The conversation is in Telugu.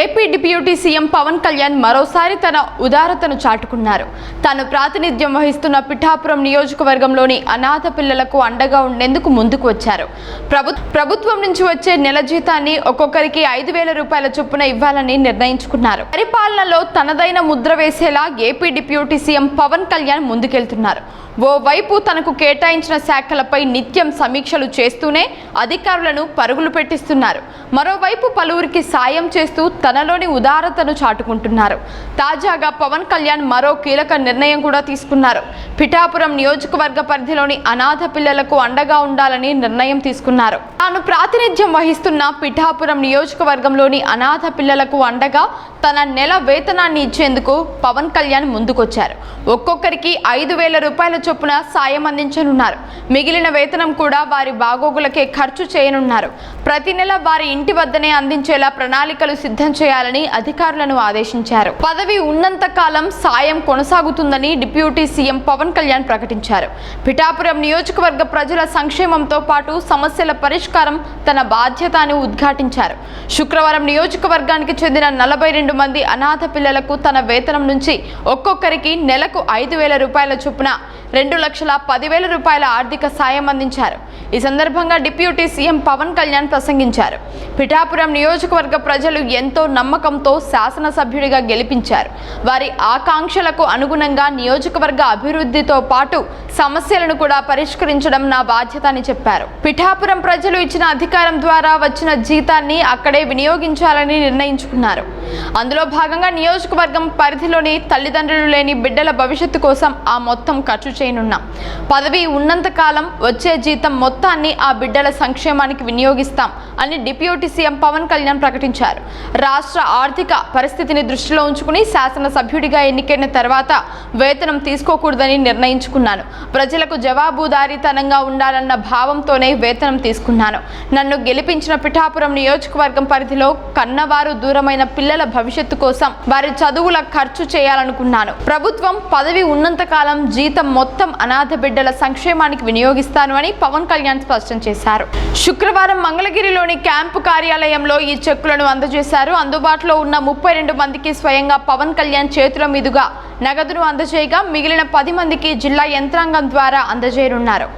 AP deputy CM Pawan Kalyan మరోసారి తన ఉదారతను చాటుకున్నారు. తాను ప్రాతినిధ్యం వహిస్తున్న పిఠాపురం నియోజకవర్గంలోని అనాథ పిల్లలకు అండగా ఉండేందుకు ముందుకు వచ్చారు. ప్రభుత్వం నుంచి వచ్చే నెల జీతాన్ని ఒక్కొక్కరికి ఐదు వేల రూపాయల చొప్పున ఇవ్వాలని నిర్ణయించుకున్నారు. పరిపాలనలో తనదైన ముద్ర వేసేలా AP deputy CM Pawan Kalyan ముందుకెళ్తున్నారు. ఓవైపు తనకు కేటాయించిన శాఖలపై నిత్యం సమీక్షలు చేస్తూనే అధికారులను పరుగులు పెట్టిస్తున్నారు. మరోవైపు పలువురికి సాయం చేస్తూ తనలోని ఉదారతను చాటుకుంటున్నారు. తాజాగా పవన్ కళ్యాణ్ మరో కీలక నిర్ణయం కూడా తీసుకున్నారు. పిఠాపురం నియోజకవర్గ పరిధిలోని అనాథ పిల్లలకు అండగా ఉండాలని నిర్ణయం తీసుకున్నారు. తాను ప్రాతినిధ్యం వహిస్తున్న పిఠాపురం నియోజకవర్గంలోని అనాథ పిల్లలకు అండగా తన నెల వేతనాన్ని ఇచ్చేందుకు పవన్ కళ్యాణ్ ముందుకొచ్చారు. ఒక్కొక్కరికి ఐదు వేల రూపాయల చొప్పున సాయం అందించనున్నారు. మిగిలిన వేతనం కూడా వారి బాగోగులకే ఖర్చు చేయనున్నారు. ప్రతి నెల వారి ఇంటి వద్దనే అందించేలా ప్రణాళికలు సిద్ధం చేయాలని అధికారులను ఆదేశించారు. పదవి ఉన్నంత కాలం సాయం కొనసాగుతుందని డిప్యూటీ సీఎం పవన్ కళ్యాణ్ ప్రకటించారు. పిఠాపురం నియోజకవర్గ ప్రజల సంక్షేమంతో పాటు సమస్యల పరిష్కారం తన బాధ్యత అని ఉద్ఘాటించారు. శుక్రవారం నియోజకవర్గానికి చెందిన నలభై రెండు మంది అనాథ పిల్లలకు తన వేతనం నుంచి ఒక్కొక్కరికి నెలకు ఐదు వేల రూపాయల చొప్పున రెండు లక్షల పదివేల రూపాయల ఆర్థిక సాయం అందించారు. ఈ సందర్భంగా డిప్యూటీ సీఎం పవన్ కళ్యాణ్ ప్రసంగించారు. పిఠాపురం నియోజకవర్గ ప్రజలు ఎంతో నమ్మకంతో శాసనసభ్యుడిగా గెలిపించారు. వారి ఆకాంక్షలకు అనుగుణంగా నియోజకవర్గ అభివృద్ధితో పాటు సమస్యలను కూడా పరిష్కరించడం నా బాధ్యత అని చెప్పారు. పిఠాపురం ప్రజలు ఇచ్చిన అధికారం ద్వారా వచ్చిన జీతాన్ని అక్కడే వినియోగించాలని నిర్ణయించుకున్నారు. అందులో భాగంగా నియోజకవర్గం పరిధిలోని తల్లిదండ్రులు లేని బిడ్డల భవిష్యత్తు కోసం ఆ మొత్తం ఖర్చు చేయనున్నాం. పదవి ఉన్నంత కాలం వచ్చే జీతం మొత్తం మొత్తాన్ని ఆ బిడ్డల సంక్షేమానికి వినియోగిస్తాం అని డిప్యూటీ సీఎం పవన్ కళ్యాణ్ ప్రకటించారు. రాష్ట్ర ఆర్థిక పరిస్థితిని దృష్టిలో ఉంచుకుని శాసనసభ్యుడిగా ఎన్నికైన తర్వాత వేతనం తీసుకోకూడదని నిర్ణయించుకున్నాను. ప్రజలకు జవాబుదారీతనంగా ఉండాలన్న భావంతోనే వేతనం తీసుకున్నాను. నన్ను గెలిపించిన పిఠాపురం నియోజకవర్గం పరిధిలో కన్నవారు దూరమైన పిల్లల భవిష్యత్తు కోసం వారి చదువుల ఖర్చు చేయాలనుకున్నాను. ప్రభుత్వం పదవి ఉన్నంత కాలం జీతం మొత్తం అనాథ బిడ్డల సంక్షేమానికి వినియోగిస్తాను అని పవన్ కళ్యాణ్ కళ్యాణ్ స్పష్టం చేశారు. శుక్రవారం మంగళగిరిలోని క్యాంపు కార్యాలయంలో ఈ చెక్కులను అందజేశారు. అందుబాటులో ఉన్న ముప్పై రెండు మందికి స్వయంగా పవన్ కళ్యాణ్ చేతుల మీదుగా నగదును అందజేయగా మిగిలిన పది మందికి జిల్లా యంత్రాంగం ద్వారా అందజేయనున్నారు.